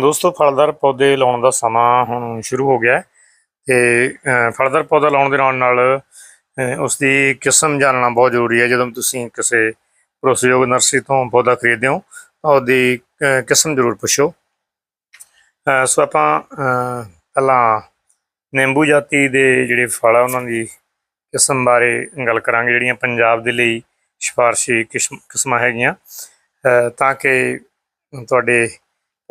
ਦੋਸਤੋ, ਫਲਦਾਰ ਪੌਦੇ ਲਾਉਣ ਦਾ ਸਮਾਂ ਹੁਣ ਸ਼ੁਰੂ ਹੋ ਗਿਆ ਹੈ ਤੇ ਫਲਦਾਰ ਪੌਦਾ ਲਾਉਣ ਦੇ ਨਾਲ ਨਾਲ, ਅਹ ਉਸ ਦੀ ਕਿਸਮ ਜਾਣਨਾ ਬਹੁਤ ਜ਼ਰੂਰੀ ਹੈ। ਜਦੋਂ ਤੁਸੀਂ ਕਿਸੇ ਭਰੋਸੇਯੋਗ ਨਰਸਰੀ ਤੋਂ ਪੌਦਾ ਖਰੀਦਦੇ ਹੋ ਉਹਦੀ ਕਿਸਮ ਜ਼ਰੂਰ ਪੁੱਛੋ। ਸੋ ਆਪਾਂ ਪਹਿਲਾਂ ਨਿੰਬੂ ਜਾਤੀ ਦੇ ਜਿਹੜੇ ਫਲ ਆ, ਉਹਨਾਂ ਦੀ ਕਿਸਮ ਬਾਰੇ ਗੱਲ ਕਰਾਂਗੇ, ਜਿਹੜੀਆਂ ਪੰਜਾਬ ਦੇ ਲਈ ਸਿਫਾਰਸ਼ੀ ਕਿਸਮ, ਕਿਸਮਾਂ ਹੈਗੀਆਂ। ਤਾਂ ਕਿ ਤੁਹਾਡੇ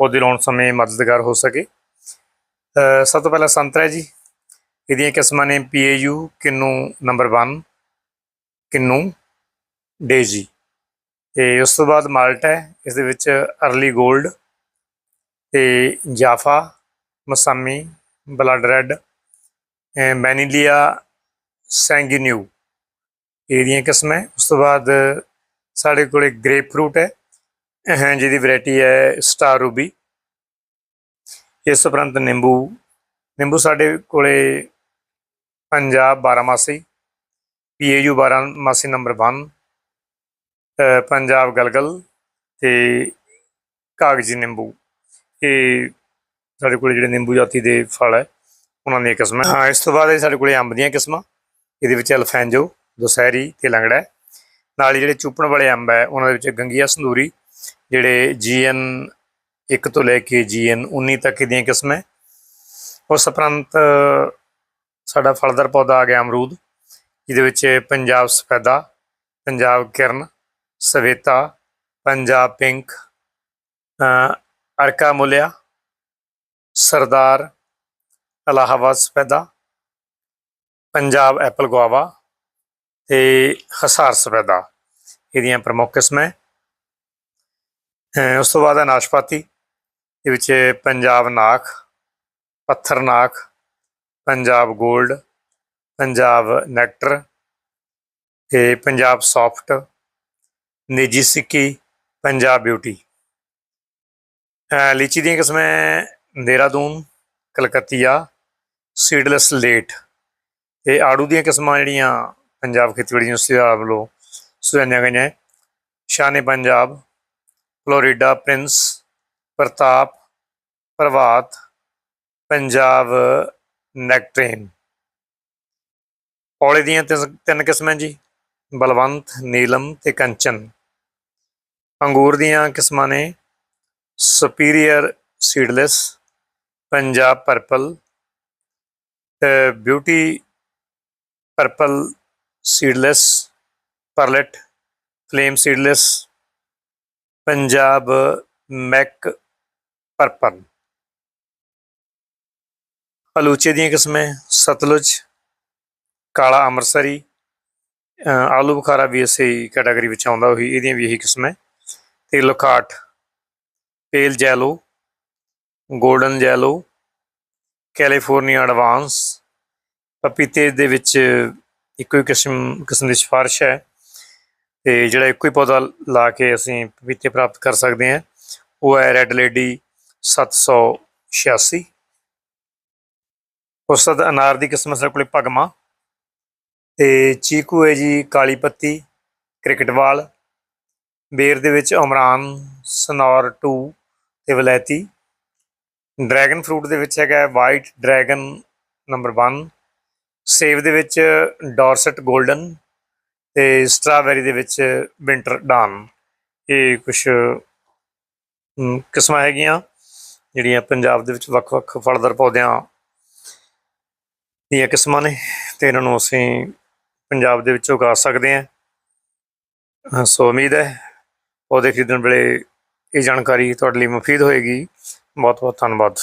ਪੌਦੇ ਲਾਉਣ ਸਮੇਂ ਮਦਦਗਾਰ ਹੋ ਸਕੇ। ਸਭ ਤੋਂ ਪਹਿਲਾਂ ਸੰਤਰਾ ਜੀ। ਇਹਦੀਆਂ ਕਿਸਮਾਂ ਨੇ ਪੀਏਯੂ, ਕਿੰਨੂ, ਨੰਬਰ 1 ਕਿੰਨੂ, ਡੇਜੀ। ਤੇ ਉਸ ਤੋਂ ਬਾਅਦ ਮਾਲਟਾ ਹੈ। ਇਸ ਦੇ ਵਿੱਚ ਅਰਲੀ 골ਡ ਤੇ ਜਾਫਾ, ਮਸਾਮੀ, ਬਲੱਡ ਰੈਡ ਮੈਨੀਲੀਆ, ਸੈਂਗਿਨਿਊ। ਇਹਦੀਆਂ ਕਿਸਮਾਂ ਉਸ ਤੋਂ ਬਾਅਦ ਸਾਡੇ ਕੋਲੇ ਗ੍ਰੇਪ ਫਰੂਟ ਹੈ। ਅਹ ਜਿਹਦੀ ਵੈਰਾਈਟੀ ਹੈ ਸਟਾਰ ਰੂਬੀ ਇਸ ਉਪਰੰਤ ਨਿੰਬੂ ਨਿੰਬੂ ਸਾਡੇ ਕੋਲੇ ਪੰਜਾਬ 12 ਮਾਸੀ ਪੀਏਯੂ 12 ਮਾਸੀ ਨੰਬਰ 1 ਪੰਜਾਬ ਗਲਗਲ ਤੇ ਕਾਗਜੀ ਨਿੰਬੂ। ਇਹ ਸਾਡੇ ਕੋਲੇ ਜਿਹੜੇ ਨਿੰਬੂ ਜਾਤੀ ਦੇ ਫਲ ਹੈ, ਉਹਨਾਂ ਦੀਆਂ ਕਿਸਮਾਂ। ਹਾਂ, ਇਸ ਤੋਂ ਬਾਅਦ ਇਹ ਸਾਡੇ ਕੋਲੇ ਅੰਬ ਦੀਆਂ ਕਿਸਮਾਂ। ਇਹਦੇ ਵਿੱਚ ਅਲਫੈਂਜੋ, ਦੁਸਹਿਰੀ ਤੇ ਲੰਗੜਾ ਹੈ। ਨਾਲ ਹੀ ਜਿਹੜੇ ਚੂਪਣ ਵਾਲੇ ਅੰਬ ਹੈ, ਉਹਨਾਂ ਦੇ ਵਿੱਚ ਗੰਗੀਆ, ਸੰਧੂਰੀ ਜਿਹੜੇ ਜੀਐਨ 1 ਤੋਂ ਲੈ ਕੇ ਜੀਐਨ 19 ਤੱਕ ਦੀਆਂ ਕਿਸਮਾਂ ਉਸ ਉਪਰੰਤ ਸਾਡਾ ਫਲਦਾਰ ਪੌਦਾ ਆ ਗਿਆ ਅਮਰੂਦ ਇਹਦੇ ਵਿੱਚ ਪੰਜਾਬ ਸਫੈਦਾ, ਪੰਜਾਬ ਕਿਰਨ, ਸਵੇਤਾ, ਪੰਜਾਬ ਪਿੰਕ ਅਰਕਾ ਮੁਲਿਆ, ਸਰਦਾਰ, ਅਲਾਹਾਬਾਦ ਸਫੈਦਾ, ਪੰਜਾਬ ਐਪਲ ਗੁਆਵਾ ਤੇ ਹਸਾਰ ਸਫੈਦਾ। ਇਹਦੀਆਂ ਪ੍ਰਮੁੱਖ ਕਿਸਮਾਂ ਉਸ ਤੋਂ ਬਾਅਦ ਹੈ ਨਾਸ਼ਪਾਤੀ ਦੇ ਵਿੱਚ ਪੰਜਾਬ ਨਾਖ, ਪੱਥਰ ਨਾਖ, ਪੰਜਾਬ 골ਡ ਪੰਜਾਬ ਨੈਕਟਰ, ਤੇ ਪੰਜਾਬ ਸੌਫਟ, ਨਿੱਜੀ ਸਿੱਕੀ, ਪੰਜਾਬ ਬਿਊਟੀ। ਲੀਚੀ ਦੀਆਂ ਕਿਸਮਾਂ ਹੈ ਦੇਹਰਾਦੂਨ, ਕਲਕੱਤੀਆ, ਸੀਡਲੈਸ ਲੇਟ, ਤੇ ਆੜੂ ਦੀਆਂ ਕਿਸਮਾਂ ਜਿਹੜੀਆਂ ਪੰਜਾਬ ਖੇਤੀਬਾੜੀ ਯੂਨੀਵਰਸਿਟੀ ਵੱਲੋਂ ਸੁਝਾਈਆਂ ਗਈਆਂ Shane Punjab Florida prince, Pratap, Prabhat, Punjab, nectarine. ਔਲੇ ਦੀਆਂ ਤਿੰਨ ਤਿੰਨ ਕਿਸਮਾਂ ਜੀ, ਬਲਵੰਤ, ਨੀਲਮ ਤੇ ਕੰਚਨ। ਅੰਗੂਰ ਦੀਆਂ ਕਿਸਮਾਂ ਨੇ superior seedless, Punjab purple beauty purple seedless, Perlette, flame seedless Punjab Mac purple. ਆਲੂਚੇ ਦੀਆਂ ਕਿਸਮਾਂ ਸਤਲੁਜ, ਕਾਲਾ ਅੰਮ੍ਰਿਤਸਰੀ ਆਲੂ ਬੁਖਾਰਾ ਵੀ ਇਸੇ ਕੈਟਾਗਰੀ ਵਿੱਚ ਆਉਂਦਾ, ਉਹੀ ਇਹਦੀਆਂ ਵੀ ਇਹੀ ਕਿਸਮਾਂ ਤੇ loquat pale yellow, golden yellow, California advance, ਪਪੀਤੇ ਦੇ ਵਿੱਚ ਇੱਕੋ ਹੀ ਕਿਸਮ ਕਿਸਮ ਦੀ ਸਿਫਾਰਿਸ਼ ਹੈ। ਤੇ ਜਿਹੜਾ ਇੱਕੋ ਹੀ ਪੌਦਾ ਲਾ ਕੇ ਅਸੀਂ ਪਪੀਤੇ ਪ੍ਰਾਪਤ ਕਰ ਸਕਦੇ ਹਾਂ, ਉਹ ਹੈ ਰੈੱਡ ਲੇਡੀ 786 ਉਸ ਤੋਂ ਬਾਅਦ ਅਨਾਰ ਦੀ ਕਿਸਮ ਸਾਡੇ ਕੋਲੇ ਭਗਮਾ ਤੇ ਚੀਕੂ ਹੈ ਜੀ ਕਾਲੀ ਪੱਤੀ ਕ੍ਰਿਕਟਵਾਲ ਬੇਰ ਦੇ ਵਿੱਚ ਉਮਰਾਨ ਸਨੌਰ 2 ਤੇ ਵਲੈਤੀ। ਡਰੈਗਨ ਫਰੂਟ ਦੇ ਵਿੱਚ ਹੈਗਾ ਵਾਈਟ ਡਰੈਗਨ ਨੰਬਰ 1 ਸੇਬ ਦੇ ਵਿੱਚ ਡੋਰਸਟ 골ਡਨ ਤੇ ਸਟ੍ਰਾਬੈਰੀ ਦੇ ਵਿੱਚ ਵਿੰਟਰ ਡਾਨ। ਇਹ ਕੁਝ ਕਿਸਮਾਂ ਹੈਗੀਆਂ, ਜਿਹੜੀਆਂ ਪੰਜਾਬ ਦੇ ਵਿੱਚ ਵੱਖ-ਵੱਖ ਫਲਦਾਰ ਪੌਦਿਆਂ ਦੀਆਂ ਕਿਸਮਾਂ ਨੇ ਤੇ ਇਹਨਾਂ ਨੂੰ ਅਸੀਂ ਪੰਜਾਬ ਦੇ ਵਿੱਚ ਉਗਾ ਸਕਦੇ ਹਾਂ। ਸੋ ਉਮੀਦ ਹੈ ਪੌਦੇ ਖਰੀਦਣ ਵੇਲੇ ਇਹ ਜਾਣਕਾਰੀ ਤੁਹਾਡੇ ਲਈ ਮੁਫੀਦ ਹੋਏਗੀ। ਬਹੁਤ ਬਹੁਤ ਧੰਨਵਾਦ।